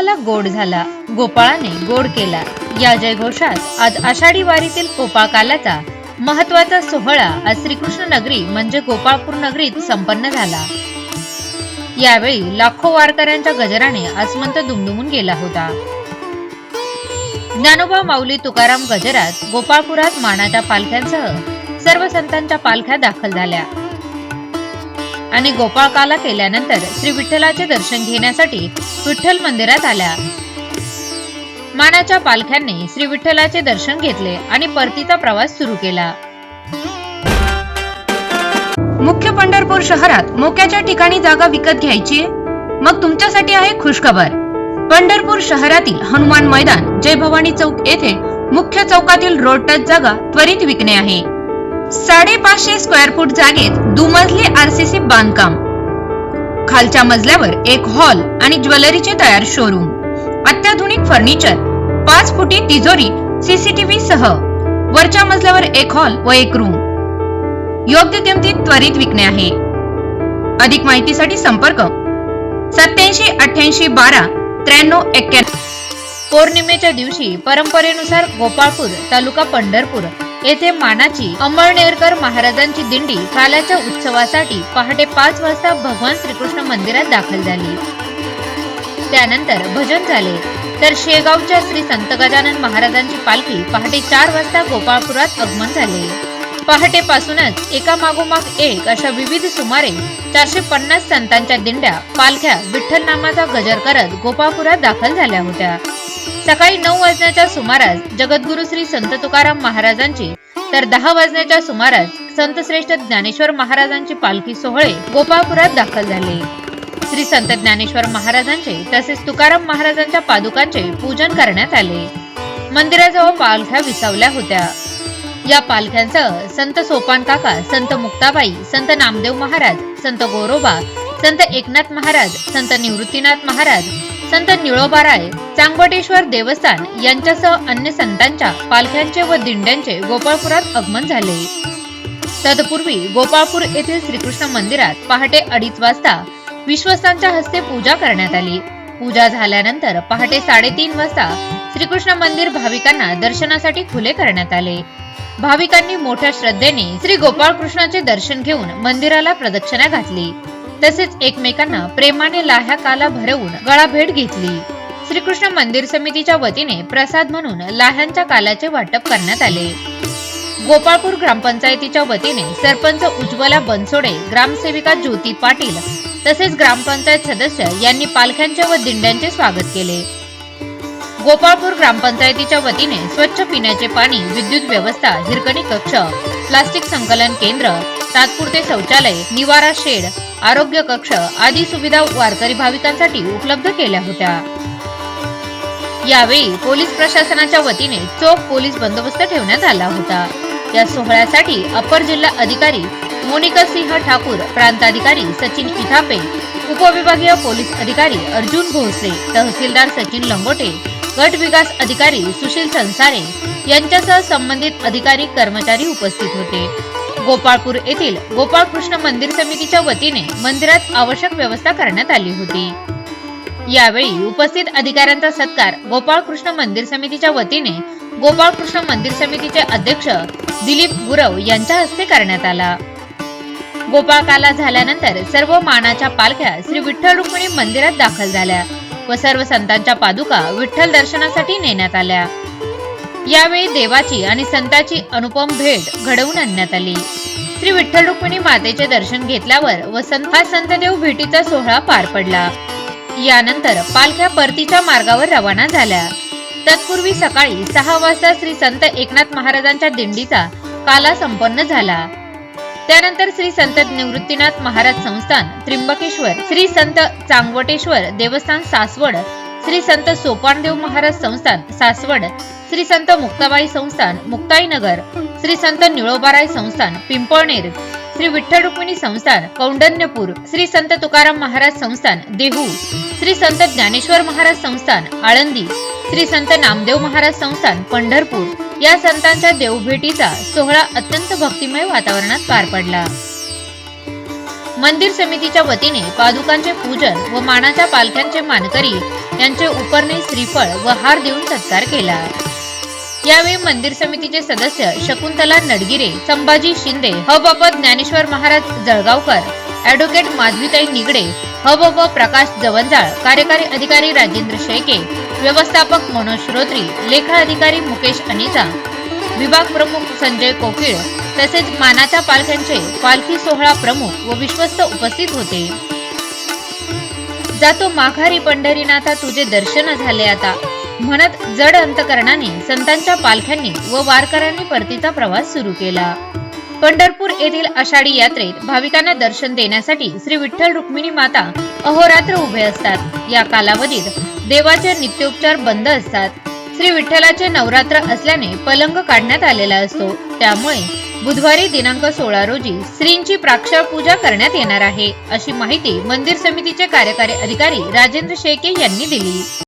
गोपाळाला गोड झाला. गोपाळाने गोड केला. या जयघोषात आज आषाढी वारीतील गोपाळ कालाचा महत्त्वाचा सोहळा आज श्रीकृष्ण नगरी म्हणजे गोपाळपूर नगरीत संपन्न झाला. यावेळी लाखो वारकऱ्यांच्या गजराने आसमंत दुमदुमून गेला होता. ज्ञानोबा माऊली तुकाराम गजरात गोपाळपुरात मानाच्या पालख्यांसह सर्व संतांच्या पालख्या दाखल झाल्या. आणि गोपाळकाला केल्यानंतर श्री विठ्ठलाचे दर्शन घेण्यासाठी विठ्ठल मंदिरात आल्या. मानाच्या पालख्यांनी श्री विठ्ठलाचे दर्शन घेतले आणि परतीचा प्रवास सुरू केला. मुख्य पंढरपूर शहरात मोक्याच्या ठिकाणी जागा विकत घ्यायची? मग तुमच्यासाठी आहे खुशखबर. पंढरपूर शहरातील हनुमान मैदान जय भवानी चौक येथे मुख्य चौकातील रोड टच जागा त्वरित विकणे आहे. साडेपाचशे स्क्वेअर फूट जागेत दुमजली आरसीसी बांधकाम. खालच्या मजल्यावर एक हॉल आणि ज्वेलरीचे तयार शोरूम अत्याधुनिक फर्निचर पाच फुटी तिजोरी सीसीटीव्ही सह. वरच्या मजल्यावर एक हॉल व एक रूम योग्य किमतीत त्वरित विकणे आहे. अधिक माहितीसाठी संपर्क सत्याऐंशी अठ्याऐंशी बारा त्र्याण्णव एक्क्याण्णव पौर्णिमेच्या दिवशी परंपरेनुसार गोपाळपूर तालुका पंढरपूर. येथे मानाची अंमळनेरकर महाराजांची दिंडी कालाच्या उत्सवासाठी पहाटे पाच वाजता भगवान श्रीकृष्ण मंदिरात दाखल झाली. त्यानंतर भजन झाले. तर शेगावच्या श्री संत गजानन महाराजांची पालखी पहाटे चार वाजता गोपाळपुरात आगमन झाले. पहाटेपासूनच एका मागोमाग एक अशा विविध सुमारे चारशे पन्नास संतांच्या दिंड्या पालख्या विठ्ठल नामाचा गजर करत गोपाळपुरात दाखल झाल्या होत्या. सकाळी नऊ वाजण्याच्या सुमारास जगद्गुरु श्री संत तुकाराम महाराजांची तर दहा वाजण्याच्या सुमारास संत श्रेष्ठ ज्ञानेश्वर महाराजांची पालखी सोहळे गोपाळपुरात दाखल झाले. श्री संत ज्ञानेश्वर महाराजांचे तसेच तुकाराम महाराजांच्या पादुकांचे पूजन करण्यात आले. मंदिराजवळ पालख्या विसावल्या होत्या. या पालख्यांसह संत सोपान काका संत मुक्ताबाई संत नामदेव महाराज संत गोरोबा संत एकनाथ महाराज संत निवृत्तीनाथ महाराज संत निळोबाराय चांगवटेश्वर देवस्थान यांच्यासह अन्य संतांच्या पालख्यांचे व दिंड्यांचे गोपाळपुरात आगमन झाले. तत्पूर्वी गोपाळपूर येथील श्रीकृष्ण मंदिरात पहाटे अडीच वाजता विश्वस्तांच्या हस्ते पूजा करण्यात आली. पूजा झाल्यानंतर पहाटे साडेतीन वाजता श्रीकृष्ण मंदिर भाविकांना दर्शनासाठी खुले करण्यात आले. भाविकांनी मोठ्या श्रद्धेने श्री गोपाळ कृष्णाचे दर्शन घेऊन मंदिराला प्रदक्षिणा घातली. तसेच एकमेकांना प्रेमाने लाह्या काला भरवून गळा भेट घेतली. श्रीकृष्ण मंदिर समितीच्या वतीने प्रसाद म्हणून लाह्यांच्या कालाचे वाटप करण्यात आले. गोपाळपूर ग्रामपंचायतीच्या वतीने सरपंच उज्ज्वला बनसोडे ग्रामसेविका ज्योती पाटील तसेच ग्रामपंचायत सदस्य यांनी पालख्यांचे व दिंड्यांचे स्वागत केले. गोपाळपूर ग्रामपंचायतीच्या वतीने स्वच्छ पिण्याचे पाणी विद्युत व्यवस्था हिरकणी कक्ष प्लास्टिक संकलन केंद्र तात्पुरते शौचालय निवारा शेड आरोग्य कक्ष आदी सुविधा वारकरी भाविकांसाठी उपलब्ध केल्या होत्या. यावेळी पोलीस प्रशासनाच्या वतीने चोख पोलीस बंदोबस्त ठेवण्यात आला होता. या सोहळ्यासाठी अपर जिल्हा अधिकारी मोनिका सिंह ठाकूर प्रांताधिकारी सचिन इथापे उपविभागीय पोलीस अधिकारी अर्जुन भोसले तहसीलदार सचिन लंगोटे गट विकास अधिकारी सुशील संसारे यांच्यासह संबंधित अधिकारी कर्मचारी उपस्थित होते. गोपाळपूर येथील गोपाळ कृष्ण मंदिर समितीच्या वतीने मंदिरात आवश्यक व्यवस्था करण्यात आली होती. यावेळी उपस्थित अधिकाऱ्यांचा सत्कार गोपाळ कृष्ण मंदिर समितीच्या वतीने गोपाळकृष्ण मंदिर समितीचे अध्यक्ष दिलीप गुरव यांच्या हस्ते करण्यात आला. गोपाळकाला झाल्यानंतर सर्व मानाच्या पालख्या श्री विठ्ठल रुक्मिणी मंदिरात दाखल झाल्या व सर्व संतांच्या पादुका विठ्ठल दर्शनासाठी नेण्यात आल्या. यावेळी देवाची आणि संताची अनुपम भेट घडवून आणण्यात आली. श्री विठ्ठल रुक्मिणी मातेचे दर्शन घेतल्यावर वसंत हा संतदेव भेटीचा सोहळा पार पडला. यानंतर पालख्या परतीच्या मार्गावर रवाना झाल्या. तत्पूर्वी सकाळी सहा वाजता श्री संत एकनाथ महाराजांच्या दिंडीचा काला संपन्न झाला. त्यानंतर श्री संत निवृत्तीनाथ महाराज संस्थान त्र्यंबकेश्वर श्री संत चांगवटेश्वर देवस्थान सासवड श्री संत सोपानदेव महाराज संस्थान सासवड श्री संत मुक्ताबाई संस्थान मुक्ताईनगर श्री संत निळोबाराय संस्थान पिंपळनेर श्री विठ्ठल रुक्मिणी संस्थान कौंडण्यपूर श्री संत तुकाराम महाराज संस्थान देहू श्री संत ज्ञानेश्वर महाराज संस्थान आळंदी श्री संत नामदेव महाराज संस्थान पंढरपूर. या संतांच्या देवभेटीचा सोहळा अत्यंत भक्तिमय वातावरणात पार पडला. मंदिर समितीच्या वतीने पादुकांचे पूजन व मानाच्या पालख्यांचे मानकरी यांचे उपरणे श्रीफळ व हार देऊन सत्कार केला. यावेळी मंदिर समितीचे सदस्य शकुंतला नडगिरे संभाजी शिंदे हबब ज्ञानेश्वर महाराज जळगावकर ॲडव्होकेट माधवीताई निगडे हबब प्रकाश जवंजाळ कार्यकारी अधिकारी राजेंद्र शेळके व्यवस्थापक मनोज श्रोत्री लेखा अधिकारी मुकेश अनिता विभाग प्रमुख संजय कोकिळ तसेच मानाच्या पालख्यांचे पालखी सोहळा प्रमुख व विश्वस्त उपस्थित होते. जातो माघारी पंढरीनाथा तुझे दर्शन झाले आता. म्हणत जड अंतकरणाने संतांच्या पालख्यांनी व वारकऱ्यांनी परतीचा प्रवास सुरू केला. पंढरपूर येथील आषाढी यात्रेत भाविकांना दर्शन देण्यासाठी श्री विठ्ठल रुक्मिणी माता अहोरात्र उभे असतात. या कालावधीत देवाचे नित्योपचार बंद असतात. श्री विठ्ठलाचे नवरात्र असल्याने पलंग काढण्यात आलेला असतो. त्यामुळे बुधवारी दिनांक सोळा रोजी श्रींची प्राक्षर पूजा करण्यात येणार आहे अशी माहिती मंदिर समितीचे कार्यकारी अधिकारी राजेंद्र शेके यांनी दिली.